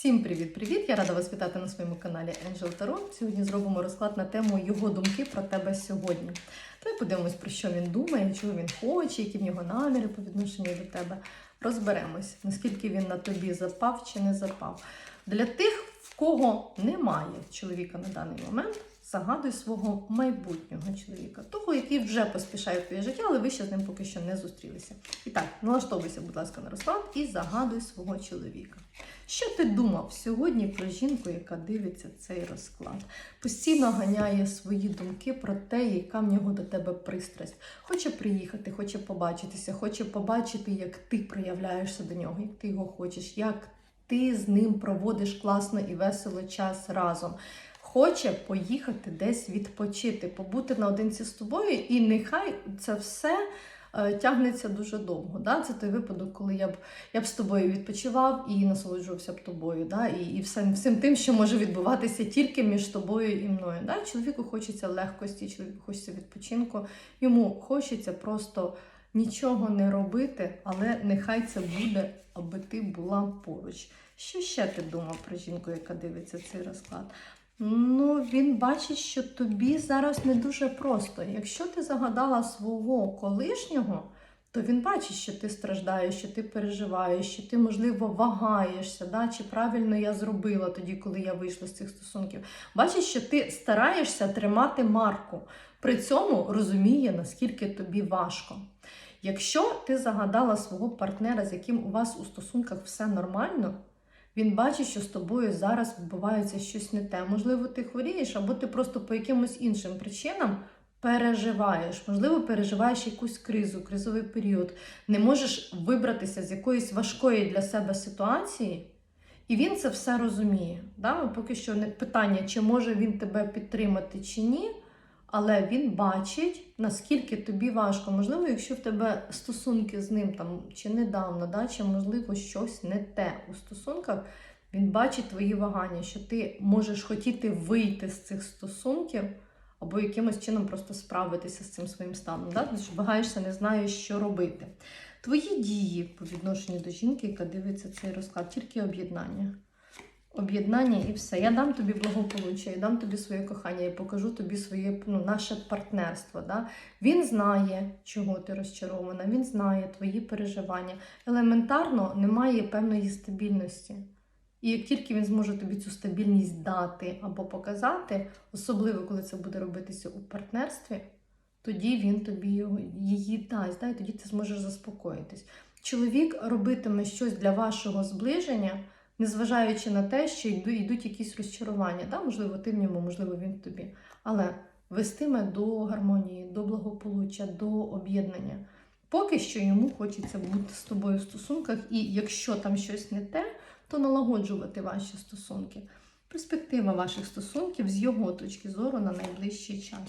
Всім привіт-привіт! Я рада вас вітати на своєму каналі Angel Tarot. Сьогодні зробимо розклад на тему його думки про тебе сьогодні. Давай подивимось, про що він думає, чого він хоче, які в нього наміри по відношенню до тебе. Розберемось, наскільки він на тобі запав чи не запав. Для тих, в кого немає чоловіка на даний момент, загадуй свого майбутнього чоловіка, того, який вже поспішає в твоє життя, але ви ще з ним поки що не зустрілися. І так, налаштовуйся, будь ласка, на розклад і загадуй свого чоловіка. Що ти думав сьогодні про жінку, яка дивиться цей розклад? Постійно ганяє свої думки про те, яка в нього до тебе пристрасть. Хоче приїхати, хоче побачитися, хоче побачити, як ти проявляєшся до нього, як ти його хочеш, як ти з ним проводиш класно і весело час разом. Хоче поїхати десь відпочити, побути наодинці з тобою, і нехай це все е, тягнеться дуже довго. Да? Це той випадок, коли я б я б з тобою відпочивав і насолоджувався б тобою. Да? І і всім, всім тим, що може відбуватися тільки між тобою і мною. Да? Чоловіку хочеться легкості, чоловіку хочеться відпочинку. Йому хочеться просто нічого не робити, але нехай це буде, аби ти була поруч. Що ще ти думав про жінку, яка дивиться цей розклад? Ну, він бачить, що тобі зараз не дуже просто. Якщо ти загадала свого колишнього, то він бачить, що ти страждаєш, що ти переживаєш, що ти, можливо, вагаєшся, да? чи правильно я зробила тоді, коли я вийшла з цих стосунків. Бачить, що ти стараєшся тримати марку, при цьому розуміє, наскільки тобі важко. Якщо ти загадала свого партнера, з яким у вас у стосунках все нормально, він бачить, що з тобою зараз відбувається щось не те. Можливо, ти хворієш, або ти просто по якимось іншим причинам переживаєш. Можливо, переживаєш якусь кризу, кризовий період, не можеш вибратися з якоїсь важкої для себе ситуації. І він це все розуміє. Да? Поки що не питання, чи може він тебе підтримати чи ні. Але він бачить, наскільки тобі важко. Можливо, якщо в тебе стосунки з ним там чи недавно, да, чи можливо щось не те у стосунках, він бачить твої вагання, що ти можеш хотіти вийти з цих стосунків, або якимось чином просто справитися з цим своїм станом. Да? Ти вагаєшся, не знаєш, що робити. Твої дії по відношенню до жінки, яка дивиться цей розклад, тільки об'єднання. Об'єднання і все. Я дам тобі благополуччя, я дам тобі своє кохання, я покажу тобі своє ну, наше партнерство. Да? Він знає, чого ти розчарована, він знає твої переживання. Елементарно немає певної стабільності. І як тільки він зможе тобі цю стабільність дати або показати, особливо коли це буде робитися у партнерстві, тоді він тобі її дасть, да? і тоді ти зможеш заспокоїтись. Чоловік робитиме щось для вашого зближення незважаючи на те, що йдуть якісь розчарування. Да? Можливо, ти в ньому, можливо, він тобі. Але вестиме до гармонії, до благополуччя, до об'єднання. Поки що йому хочеться бути з тобою в стосунках, і якщо там щось не те, то налагоджувати ваші стосунки. Перспектива ваших стосунків з його точки зору на найближчий час.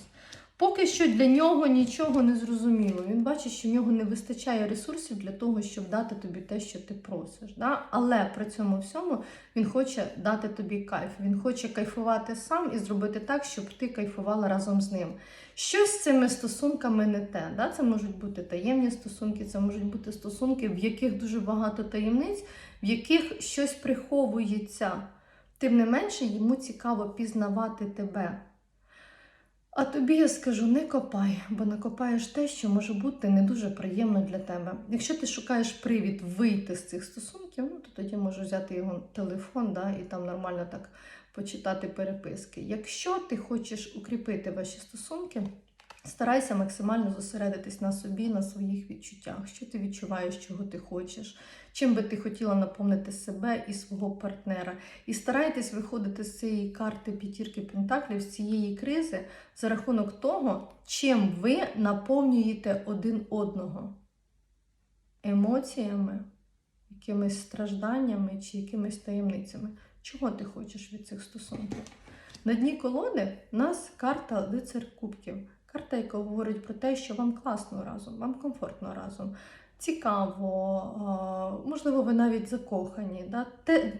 Поки що для нього нічого не зрозуміло. Він бачить, що в нього не вистачає ресурсів для того, щоб дати тобі те, що ти просиш. Да? Але при цьому всьому він хоче дати тобі кайф. Він хоче кайфувати сам і зробити так, щоб ти кайфувала разом з ним. Щось з цими стосунками не те. Да? Це можуть бути таємні стосунки, це можуть бути стосунки, в яких дуже багато таємниць, в яких щось приховується. Тим не менше, йому цікаво пізнавати тебе. А тобі я скажу, не копай, бо накопаєш те, що може бути не дуже приємно для тебе. Якщо ти шукаєш привід вийти з цих стосунків, ну то тоді можеш взяти його телефон да, і там нормально так почитати переписки. Якщо ти хочеш укріпити ваші стосунки, старайся максимально зосередитись на собі, на своїх відчуттях, що ти відчуваєш, чого ти хочеш, чим би ти хотіла наповнити себе і свого партнера. І старайтесь виходити з цієї карти п'ятірки Пентаклів, з цієї кризи за рахунок того, чим ви наповнюєте один одного емоціями, якимись стражданнями чи якимись таємницями. Чого ти хочеш від цих стосунків? На дні колоди у нас карта лицар кубків. Карта, яка говорить про те, що вам класно разом, вам комфортно разом, цікаво, можливо, ви навіть закохані.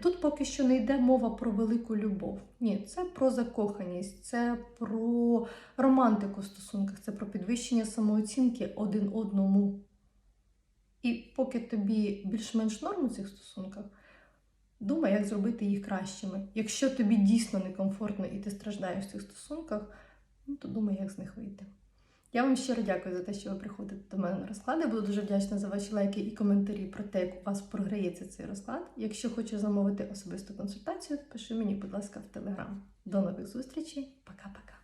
Тут поки що не йде мова про велику любов. Ні, це про закоханість, це про романтику в стосунках, це про підвищення самооцінки один одному. І поки тобі більш-менш норм у цих стосунках, Думай, як зробити їх кращими. Якщо тобі дійсно некомфортно і ти страждаєш в цих стосунках, ну, то думай, як з них вийти. Я вам щиро дякую за те, що ви приходите до мене на розклади. Буду дуже вдячна за ваші лайки і коментарі про те, як у вас програється цей розклад. Якщо хочеш замовити особисту консультацію, пиши мені, будь ласка, в телеграм. До нових зустрічей. Пока-пока.